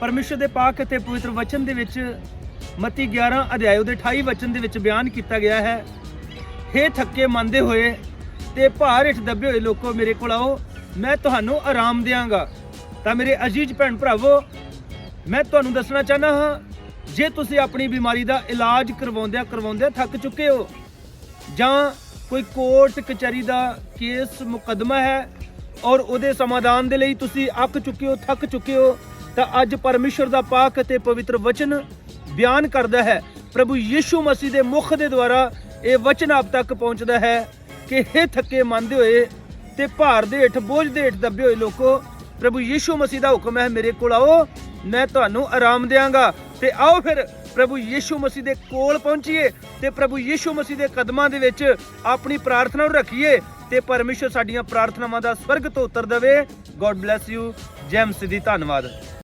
ਪਰਮੇਸ਼ਰ ਦੇ ਪਾਕ ਅਤੇ ਪਵਿੱਤਰ ਵਚਨ ਦੇ ਵਿੱਚ ਮਤੀ 11 ਅਧਿਆਇ ਦੇ 28 ਵਚਨ ਦੇ ਵਿੱਚ ਬਿਆਨ ਕੀਤਾ ਗਿਆ ਹੈ। ਹੇ ਥੱਕੇ ਮੰਨਦੇ ਹੋਏ ਤੇ ਭਾਰ ਹੇਠ ਦੱਬੇ ਹੋਏ ਲੋਕੋ, ਮੇਰੇ ਕੋਲ ਆਓ, ਮੈਂ ਤੁਹਾਨੂੰ ਆਰਾਮ ਦਿਆਂਗਾ। ਤਾਂ ਮੇਰੇ ਅਜੀਜ਼ ਭੈਣ ਭਰਾਵੋ, ਮੈਂ ਤੁਹਾਨੂੰ ਦੱਸਣਾ ਚਾਹਨਾ ਹਾਂ, ਜੇ ਤੁਸੀਂ ਆਪਣੀ ਬਿਮਾਰੀ ਦਾ ਇਲਾਜ ਕਰਵਾਉਂਦਿਆਂ ਕਰਵਾਉਂਦਿਆਂ ਥੱਕ ਚੁੱਕੇ ਹੋ, ਜਾਂ ਕੋਈ ਕੋਰਟ ਕਚਹਿਰੀ ਦਾ ਕੇਸ ਮੁਕੱਦਮਾ ਹੈ ਔਰ ਉਹਦੇ ਸਮਾਧਾਨ ਦੇ ਲਈ ਤੁਸੀਂ ਅੱਕ ਚੁੱਕੇ ਹੋ, ਥੱਕ ਚੁੱਕੇ ਹੋ ਤਾਂ ਅੱਜ ਪਰਮੇਸ਼ਰ ਦਾ ਪਾਕ ਅਤੇ ਪਵਿੱਤਰ ਵਚਨ ਬਿਆਨ ਕਰਦਾ ਹੈ। ਪ੍ਰਭੂ ਯੀਸ਼ੂ ਮਸੀਹ ਦੇ ਮੁਖ ਦੇ ਦੁਆਰਾ ਇਹ ਵਚਨ ਆਪ ਤੱਕ ਪਹੁੰਚਦਾ ਹੈ ਕਿ ਇਹ ਥੱਕੇ ਮੰਨਦੇ ਹੋਏ ਤੇ ਭਾਰ ਦੇ ਹੇਠ, ਬੋਝ ਦੇ ਹੇਠ ਦੱਬੇ ਹੋਏ ਲੋਕੋ, ਪ੍ਰਭੂ ਯੀਸ਼ੂ ਮਸੀਹ ਦਾ ਹੁਕਮ ਹੈ ਮੇਰੇ ਕੋਲ ਆਓ, ਮੈਂ ਤੁਹਾਨੂੰ ਆਰਾਮ ਦੇਵਾਂਗਾ ਤੇ ਆਓ ਫਿਰ ਪ੍ਰਭੂ ਯੀਸ਼ੂ ਮਸੀਹ ਦੇ ਕੋਲ ਪਹੁੰਚੀਏ ਤੇ ਪ੍ਰਭੂ ਯੀਸ਼ੂ ਮਸੀਹ ਦੇ ਕਦਮਾਂ ਦੇ ਵਿੱਚ ਆਪਣੀ ਪ੍ਰਾਰਥਨਾ ਨੂੰ ਰੱਖੀਏ ਤੇ ਪਰਮੇਸ਼ਰ ਸਾਡੀਆਂ ਪ੍ਰਾਰਥਨਾਵਾਂ ਦਾ ਸਵਰਗ ਤੋਂ ਉੱਤਰ ਦੇਵੇ। ਗੋਡ ਬlesਸ ਯੂ ਜੈਮ ਸਿੱਧੀ ਧੰਨਵਾਦ।